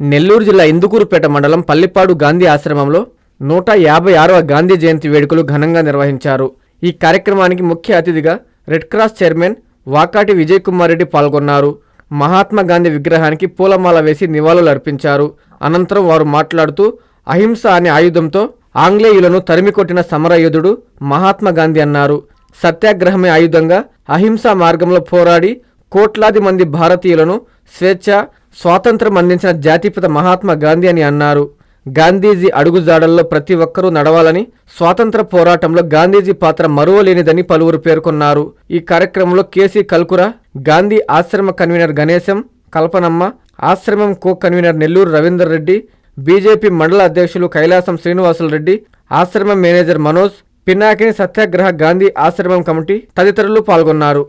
నెల్లూరు జిల్లా ఇందుకూరుపేట మండలం పల్లిపాడు గాంధీ ఆశ్రమంలో నూట యాభై ఆరవ గాంధీ జయంతి వేడుకలు ఘనంగా నిర్వహించారు. ఈ కార్యక్రమానికి ముఖ్య అతిథిగా red cross chairman Vakati Vijay Kumar Reddy పాల్గొన్నారు. మహాత్మా గాంధీ విగ్రహానికి పూలమాల వేసి నివాళులు అర్పించారు. అనంతరం వారు మాట్లాడుతూ అహింస అనే ఆయుధంతో ఆంగ్లేయులను తరిమికొట్టిన సమరయోధుడు మహాత్మా గాంధీ అన్నారు. సత్యాగ్రహమే ఆయుధంగా అహింసా మార్గంలో పోరాడి కోట్లాది మంది భారతీయులను స్వేచ్ఛ స్వాతంత్రం అందించిన జాతిపిత మహాత్మా గాంధీ అని అన్నారు. గాంధీజీ అడుగుజాడల్లో ప్రతి ఒక్కరూ నడవాలని స్వాతంత్ర పోరాటంలో గాంధీజీ పాత్ర మరువలేనిదని పలువురు పేర్కొన్నారు. ఈ కార్యక్రమంలో కేసీ కల్కుర గాంధీ ఆశ్రమ convener Ganesham Kalpanamma ashram co convener Nellore Ravinder Reddy BJP మండల అధ్యక్షులు కైలాసం శ్రీనివాసులు రెడ్డి ఆశ్రమం మేనేజర్ మనోజ్ పినాకిని సత్యాగ్రహ గాంధీ ఆశ్రమం కమిటీ తదితరులు పాల్గొన్నారు.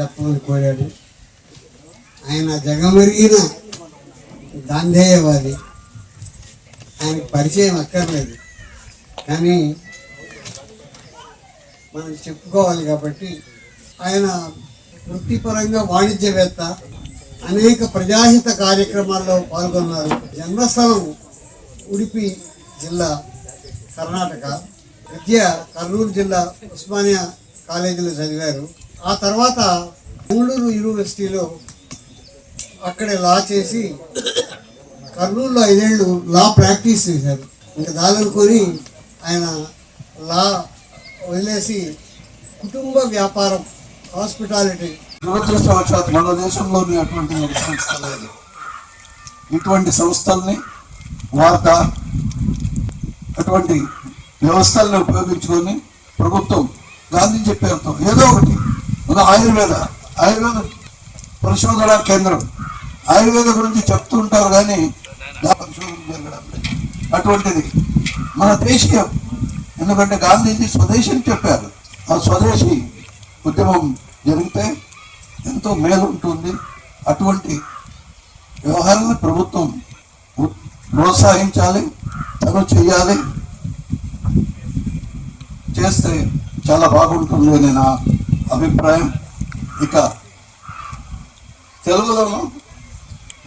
చెప్పమని కోరాడు. ఆయన జగమెరిగిన గాంధేయవాది. ఆయనకు పరిచయం అక్కర్లేదు. కానీ మనం చెప్పుకోవాలి కాబట్టి ఆయన వృత్తిపరంగా వాణిజ్యవేత్త అనేక ప్రజాహిత కార్యక్రమాల్లో పాల్గొన్నారు. జన్మస్థలం ఉడిపి జిల్లా కర్ణాటక విద్య కర్నూలు జిల్లా ఉస్మానియా కాలేజీలో చదివారు. ఆ తర్వాత బెంగళూరు యూనివర్సిటీలో అక్కడే లా చేసి కర్నూలులో ఐదేళ్ళు లా ప్రాక్టీస్ చేశారు. ఇంకా దాలనుకొని ఆయన లా వదిలేసి కుటుంబ వ్యాపారం హాస్పిటాలిటీ. దురదృష్టవశాత్తు మన దేశంలోని అటువంటి సంస్థ లేదు. ఇటువంటి సంస్థల్ని వార్త అటువంటి వ్యవస్థల్ని ఉపయోగించుకొని ప్రభుత్వం గాంధీ చెప్పేంతో ఏదో ఒకటి. మన ఆయుర్వేద. ఆయుర్వేద పరిశోధన కేంద్రం. ఆయుర్వేద గురించి చెప్తూ ఉంటారు కానీ పరిశోధన జరగడం అటువంటిది. మన దేశీయం. ఎందుకంటే గాంధీజీ స్వదేశం చెప్పారు. ఆ స్వదేశీ ఉద్యమం జరిగితే ఎంతో మేలు ఉంటుంది. అటువంటి వ్యవహారాన్ని ప్రభుత్వం ప్రోత్సహించాలి. తను చేయాలి చేస్తే చాలా బాగుంటుంది అని నా అభిప్రాయం. ఇక తెలుగులోనూ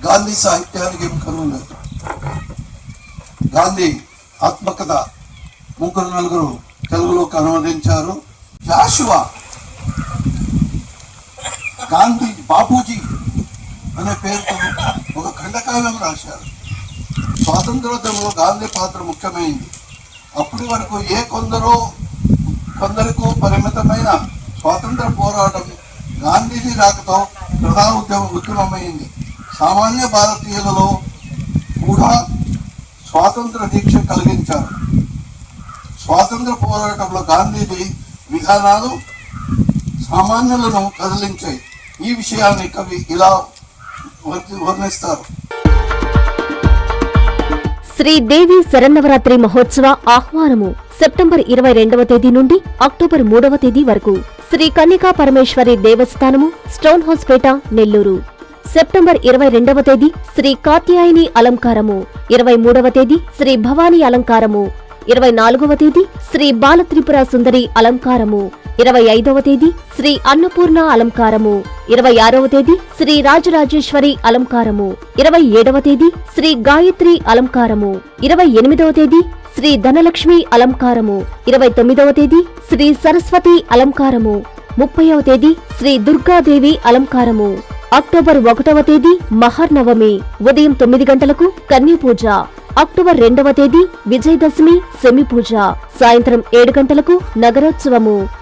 గాంధీ సాహిత్యానికి ఏం కరువు లేదు గాంధీ ఆత్మకథ ముగ్గురు నలుగురు తెలుగులోకి అనువదించారు. జాషువా గాంధీ బాపూజీ అనే పేరుతో ఒక ఖండకావ్యం రాశారు. స్వాతంత్రోద్యమంలో గాంధీ పాత్ర ముఖ్యమైంది. అప్పటి వరకు ఏ కొందరో కొందరికో పరిమితమైన స్వాతంత్ర పోరాటం గాంధీజీ రాకతో ప్రధాన ఉద్యమ ఉద్యమమైంది సామాన్య భారతీయులలో కూడా స్వాతంత్ర దీక్ష కలిగించారు. స్వాతంత్ర పోరాటంలో గాంధీజీ విధానాలు సామాన్యులను కదిలించాయి. ఈ విషయాన్ని కవి ఇలా వర్ణిస్తారు. శ్రీదేవి శరన్నవరాత్రి మహోత్సవ ఆహ్వానము సెప్టెంబర్ ఇరవై రెండవ తేదీ నుండి అక్టోబర్ మూడవ తేదీ వరకు. Shri Kanyaka Parameshwari దేవస్థానము stone house Pet Nellore. September ఇరవై రెండవ తేదీ శ్రీ కాత్యాయని అలంకారము. ఇరవై మూడవ తేదీ శ్రీ భవానీ అలంకారము. ఇరవై నాలుగవ తేదీ శ్రీ బాలత్రిపుర సుందరి అలంకారము. ఇరవై ఐదవ తేదీ శ్రీ అన్నపూర్ణ అలంకారము. ఇరవై ఆరవ తేదీ శ్రీ రాజరాజేశ్వరి అలంకారము. ఇరవై ఏడవ తేదీ శ్రీ గాయత్రి అలంకారము. ఇరవై ఎనిమిదవ తేదీ శ్రీ ధనలక్ష్మి అలంకారము. ఇరవై తొమ్మిదవ తేదీ శ్రీ సరస్వతి అలంకారము. ముప్పైవ తేదీ శ్రీ దుర్గాదేవి అలంకారము. అక్టోబర్ ఒకటవ తేదీ మహర్నవమి ఉదయం తొమ్మిది గంటలకు కన్య పూజ అక్టోబర్ రెండవ తేదీ విజయదశమి సెమి పూజ సాయంత్రం ఏడు గంటలకు నగరోత్సవము.